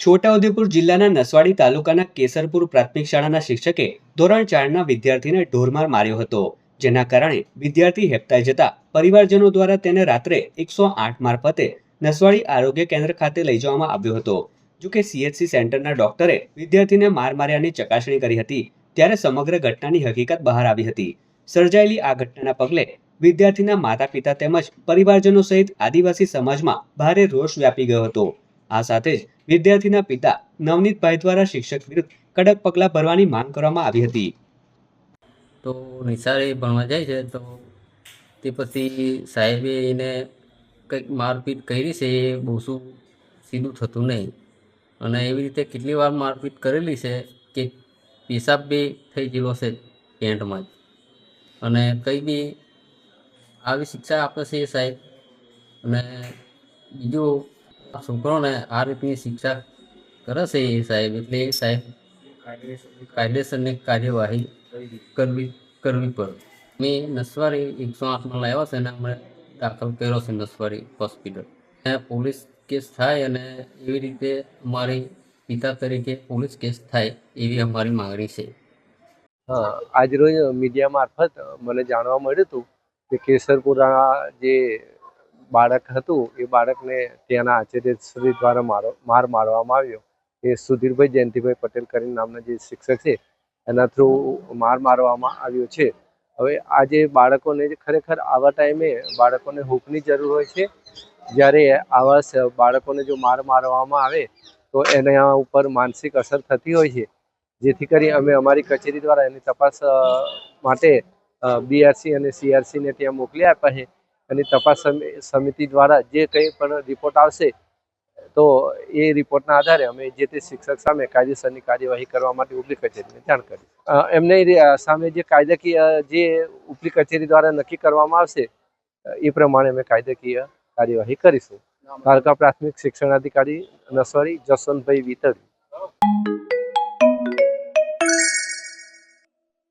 છોટાઉદેપુર જિલ્લાના નસવાડી તાલુકાના કેસરપુર પ્રાથમિક શાળાના શિક્ષકે ધોરણ ચારના વિદ્યાર્થીને ઢોરમાર માર્યો હતો, જેના કારણે વિદ્યાર્થી હેપતાઈ જતા પરિવારજનો દ્વારા તેને રાત્રે એકસો આઠ મારફતે નસવાડી આરોગ્ય કેન્દ્ર ખાતે લઈ જવામાં આવ્યો હતો. જો કે સીએચસી સેન્ટરના ડોક્ટરે વિદ્યાર્થીને માર માર્યાની ચકાસણી કરી હતી, ત્યારે સમગ્ર ઘટનાની હકીકત બહાર આવી હતી. સર્જાયેલી આ ઘટનાના પગલે વિદ્યાર્થીના માતા પિતા તેમજ પરિવારજનો સહિત આદિવાસી સમાજમાં ભારે રોષ વ્યાપી ગયો હતો. આ સાથે જ વિદ્યાર્થીના પિતા નવનીતભાઈ દ્વારા શિક્ષક વિરુદ્ધ કડક પગલાં ભરવાની માંગ કરવામાં આવી હતી. તો નિશાળે ભણવા જાય છે, તો તે પછી સાહેબે એને કંઈક મારપીટ કરી છે એ બહુ શું સીધું થતું નહીં. અને એવી રીતે કેટલી વાર મારપીટ કરેલી છે કે પેશાબ બી થઈ ગયેલો છે પેન્ટમાં જ. અને કંઈ બી આવી શિક્ષા આપે છે સાહેબ. અને બીજું છોકરોને આ રીતની શિક્ષા કરે છે એ સાહેબ. એટલે એ સાહેબ કાયદેસરની કાર્યવાહી કરવી કરવી પડે. મેં નસવારી એકસો આઠમાં લાવ્યા છે અને અમે દાખલ કર્યો છે નસવારી હોસ્પિટલ. અને પોલીસ કેસ થાય અને એવી રીતે અમારી પિતા તરીકે પોલીસ કેસ થાય એવી અમારી માંગણી છે. હા આજરોજ મીડિયા મારફત મને જાણવા મળ્યું હતું કે કેસરપુરા જે બાળક હતું, એ બાળકને ત્યાંના આચાર્યશ્રી દ્વારા મારો, માર મારવામાં આવ્યો. એ સુધીરભાઈ જયંતિભાઈ પટેલ કરીને નામના જે શિક્ષક છે, એના થ્રુ માર મારવામાં આવ્યો છે. હવે આ જે બાળકોને ખરેખર આવા ટાઈમે બાળકોને હૂકની જરૂર હોય છે, જ્યારે આવા બાળકોને જો માર મારવામાં આવે, તો એના ઉપર માનસિક અસર થતી હોય છે. જેથી કરી અમે અમારી કચેરી દ્વારા એની તપાસ માટે બીઆરસી અને સીઆરસીને ત્યાં મોકલી આપ્યા છે. અને તપાસ સમિતિ દ્વારા જે કંઈ પણ રિપોર્ટ આવશે, તો એ રિપોર્ટના આધારે અમે જે તે શિક્ષક સામે કાયદેસરની કાર્યવાહી કરવા માટે ઉપલી કચેરીને જાણ કરી. એમને સામે જે કાયદાકીય, જે ઉપલી કચેરી દ્વારા નક્કી કરવામાં આવશે, એ પ્રમાણે અમે કાયદાકીય કાર્યવાહી કરીશું. તાલુકા પ્રાથમિક શિક્ષણાધિકારી નસવારી જસવંતભાઈ વિતળી.